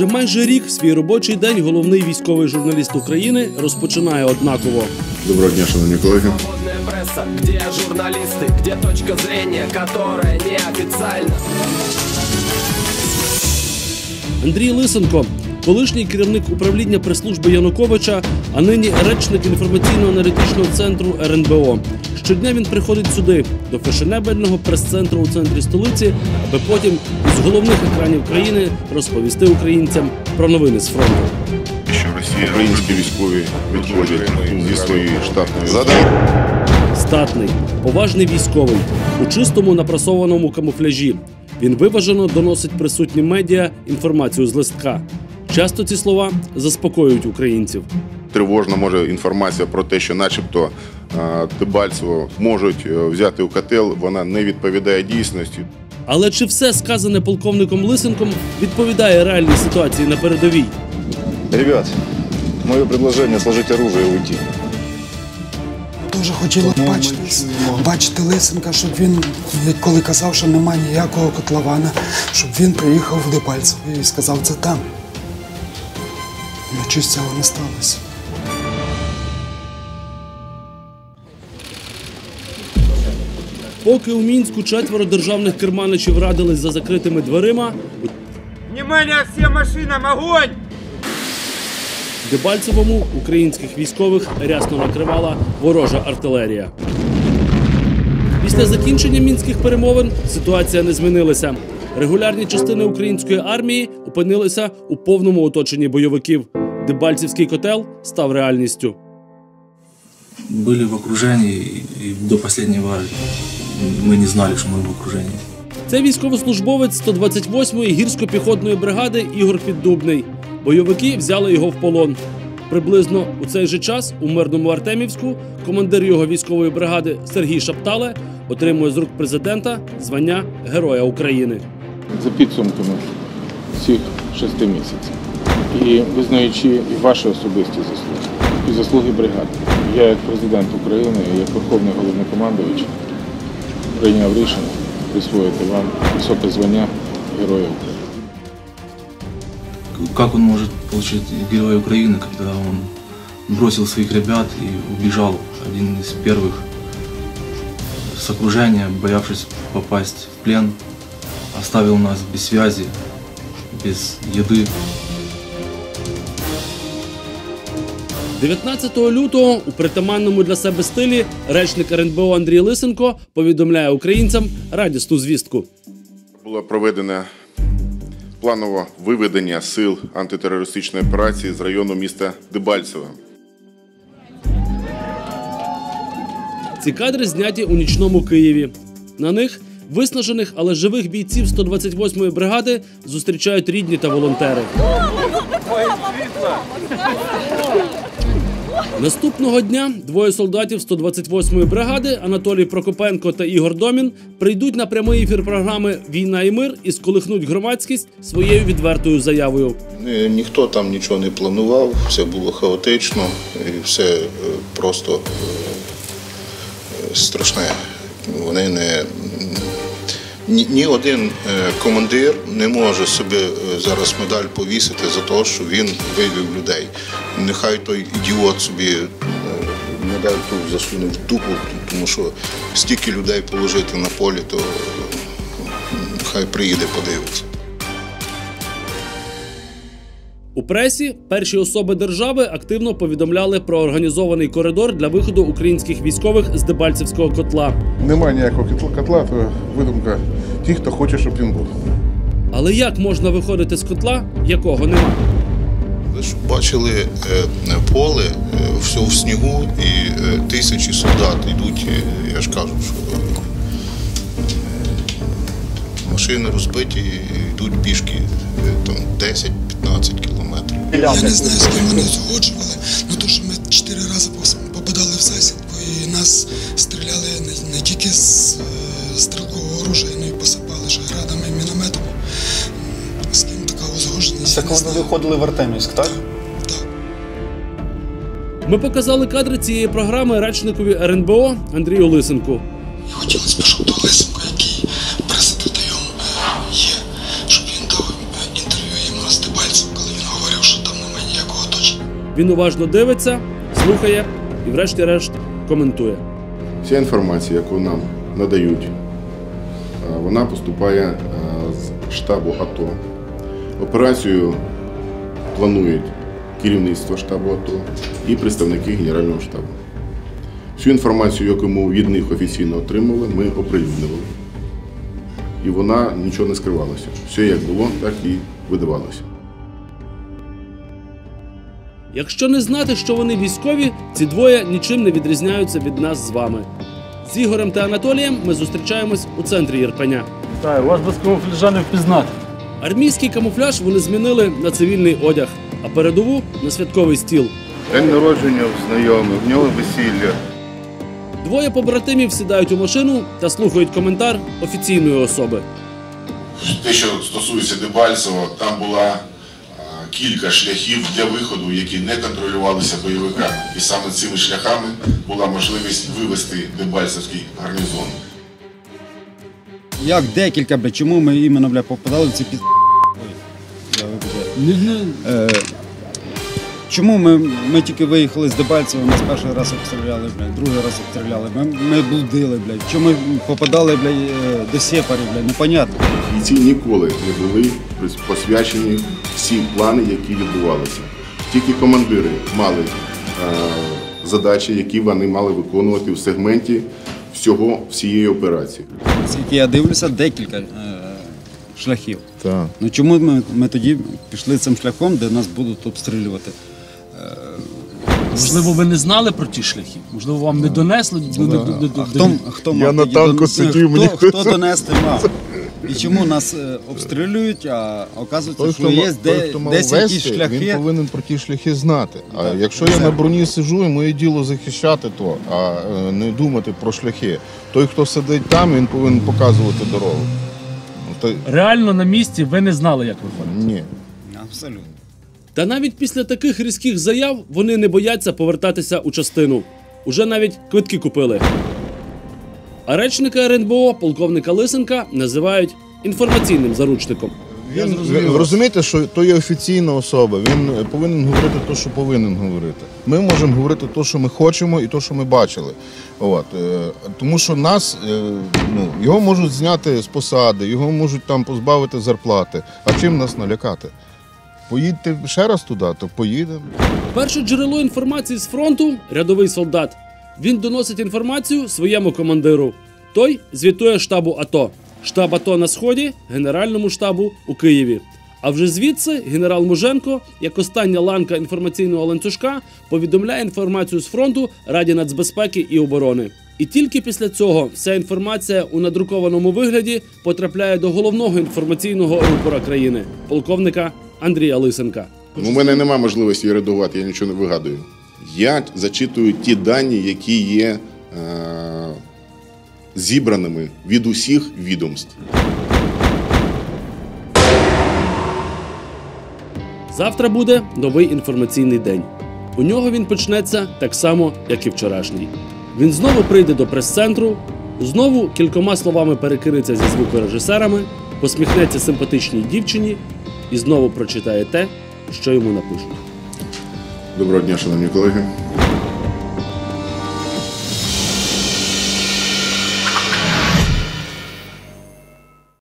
Вже майже рік свій робочий день головний військовий журналіст України розпочинає однаково. Доброго дня, шановні колеги. Пресса, где журналисты, точка зрения, которая неофициальна. Андрій Лисенко, колишній керівник управління прес-служби Януковича, а нині речник інформаційно-аналітичного центру РНБО. Щодня він приходить сюди, до фешенебельного прес-центру у центрі столиці, аби потім із головних екранів країни розповісти українцям про новини з фронту. Що Росія українські військові відходять зі своєї штатної Статний, поважний військовий у чистому напрасованому камуфляжі. Він виважено доносить присутнім медіа інформацію з листка. Часто ці слова заспокоюють українців. Тривожна може інформація про те, що, начебто, е, Дебальцево можуть е, взяти у котел. Вона не відповідає дійсності. Але чи все сказане полковником Лисенком відповідає реальній ситуації на передовій? Ребят, мое предложение сложить оружие и уйти. Дуже хотіло б бачити, бачити Лисенка, щоб він, коли казав, що немає ніякого котлована, щоб він приїхав в Дебальцево і сказав це там. Ну, чогось цього не сталося. Поки у мінську четверо державних керманичів радились за закритими дверима, Внимание всем машинам, огонь! Дебальцевому українських військових рясно накривала ворожа артилерія. Після закінчення мінських перемовин ситуація не змінилася. Регулярні частини української армії опинилися у повному оточенні бойовиків. Дебальцівський котел став реальністю. были в окружении, и и до последнего мы не знали, что мы в окружении. Це військовослужбовець 128-ї гірсько-піхотної бригади Ігор Піддубний. Бойовики взяли його в полон. Приблизно у цей же час у мирному Артемівську командир його військової бригади Сергій Шаптале отримує з рук президента звання Героя України. за підсумками цих шести місяців. І визнаючи і ваші особисті заслуги, і заслуги бригади. Я як президент України, як Верховний головнокомандувач прийняв рішення присвоїти вам високе звання Героя України. К- Как он может получить Героя Украины, когда он бросил своих ребят и убежал, один из первых с окружения, боявшись попасть в плен, оставил нас без связи, без еды. 19 лютого у притаманному для себе стилі речник РНБО Андрій Лисенко повідомляє українцям радісну звістку. Було проведено планове виведення сил антитерористичної операції з району міста Дебальцеве. Ці кадри зняті у нічному Києві. На них виснажених, але живих бійців 128-ї бригади зустрічають рідні та волонтери. Наступного дня двоє солдатів 128-ї бригади Анатолій Прокопенко та Ігор Домін прийдуть на прямий ефір програми Війна і мир і сколихнуть громадськість своєю відвертою заявою. Ніхто там нічого не планував, все було хаотично і все е, просто е, страшне. Вони не ні, ні один е, командир не може собі е, зараз медаль повісити за те, що він вивів людей. Нехай той ідіот собі е, медаль ту засуне в дупу, тому що стільки людей положити на полі, то е, хай приїде, подивиться. У пресі перші особи держави активно повідомляли про організований коридор для виходу українських військових з Дебальцевського котла. Немає ніякого котла- котла, то видумка тих, хто хоче, щоб він був. Але як можна виходити з котла, якого нема? Ви ж бачили е, поле, е, все в снігу, і е, тисячі солдат йдуть, е, я ж кажу, що е, машини розбиті, йдуть пішки е, там 10-15 кілометрів. Я не знаю, з ким вони згоджували. Ну то, що ми чотири рази попадали в засідку, і нас стріляли не, не тільки з е, стрілкового оружия, але й посипали ще градами і мінометами. З ким така узгодженість? Так вони виходили в Артемівськ, так? Так. Ми показали кадри цієї програми речникові РНБО Андрію Лисенку. Хотілося б, щоб до Лисенка, який прес-секретарем є, щоб він дав е, інтерв'ю іменно з Дебальцевка. Він уважно дивиться, слухає і, врешті-решт, коментує. Вся інформація, яку нам надають, е, вона поступає е, з штабу АТО. Операцію планують керівництво штабу АТО і представники Генерального штабу. Всю інформацію, яку ми від них офіційно отримали, ми оприлюднювали. І вона нічого не скривалася. Все як було, так і видавалося. Якщо не знати, що вони військові, ці двоє нічим не відрізняються від нас з вами. З Ігорем та Анатолієм ми зустрічаємось у центрі Єрпеня. Так, вас без камуфляжа не впізнати. Армійський камуфляж вони змінили на цивільний одяг, а передову на святковий стіл. День народження в знайомих, в нього весілля. Двоє побратимів сідають у машину та слухають коментар офіційної особи. Те, що стосується Дебальцево, там була кілька шляхів для виходу, які не контролювалися бойовиками. І саме цими шляхами була можливість вивести Дебальцевський гарнізон. Як декілька, бля, чому ми іменно, бля, попадали в ці під... Ой, я вибачаю. Е, чому ми, ми тільки виїхали з Дебальцева, нас перший раз обстріляли, бля, другий раз обстріляли, ми, ми блудили, бля. Чому ми попадали, бля, е, до сепарів, бля, непонятно. Бійці ніколи не були посвячені всі плани, які відбувалися. Тільки командири мали е, задачі, які вони мали виконувати в сегменті всього всієї операції. Скільки я дивлюся, декілька е, шляхів. Так. Ну чому ми, ми тоді пішли цим шляхом, де нас будуть обстрілювати? Можливо, ви не знали про ті шляхи? Можливо, вам не донесли до, до, до, до, А хто, хто мав тоді дон- ну, хто, хто донести мав? І чому нас е, обстрілюють, а оказується, Той, що хто, є ма- де, хто мав десь якісь вести, шляхи. він повинен про ті шляхи знати. А Так, якщо я на броні сижу, і моє діло захищати то, а е, не думати про шляхи. Той, хто сидить там, він повинен показувати дорогу. Ну, то- Реально на місці ви не знали, як виходить. Ні. Абсолютно. Та навіть після таких різких заяв вони не бояться повертатися у частину. Уже навіть квитки купили. А речника РНБО, полковника Лисенка, називають інформаційним заручником. Він, ви, ви розумієте, що то є офіційна особа. Він е, повинен говорити те, що повинен говорити. Ми можемо говорити те, що ми хочемо, і те, що ми бачили. От е, тому, що нас е, ну його можуть зняти з посади, його можуть там позбавити зарплати. А чим нас налякати? Поїдьте ще раз туди, то поїдемо. Перше джерело інформації з фронту рядовий солдат. Він доносить інформацію своєму командиру. Той звітує штабу АТО. Штаб АТО на сході, Генеральному штабу у Києві. А вже звідси генерал Муженко, як остання ланка інформаційного ланцюжка, повідомляє інформацію з фронту Раді нацбезпеки і оборони. І тільки після цього вся інформація у надрукованому вигляді потрапляє до головного інформаційного рупора країни полковника Андрія Лисенка. У Ну, мене немає можливості редагувати, я нічого не вигадую. Я зачитую ті дані, які є е, зібраними від усіх відомств. Завтра буде новий інформаційний день. У нього він почнеться так само, як і вчорашній. Він знову прийде до прес-центру, знову кількома словами перекинеться зі звукорежисерами, посміхнеться симпатичній дівчині і знову прочитає те, що йому напишуть. Доброго дня, шановні колеги.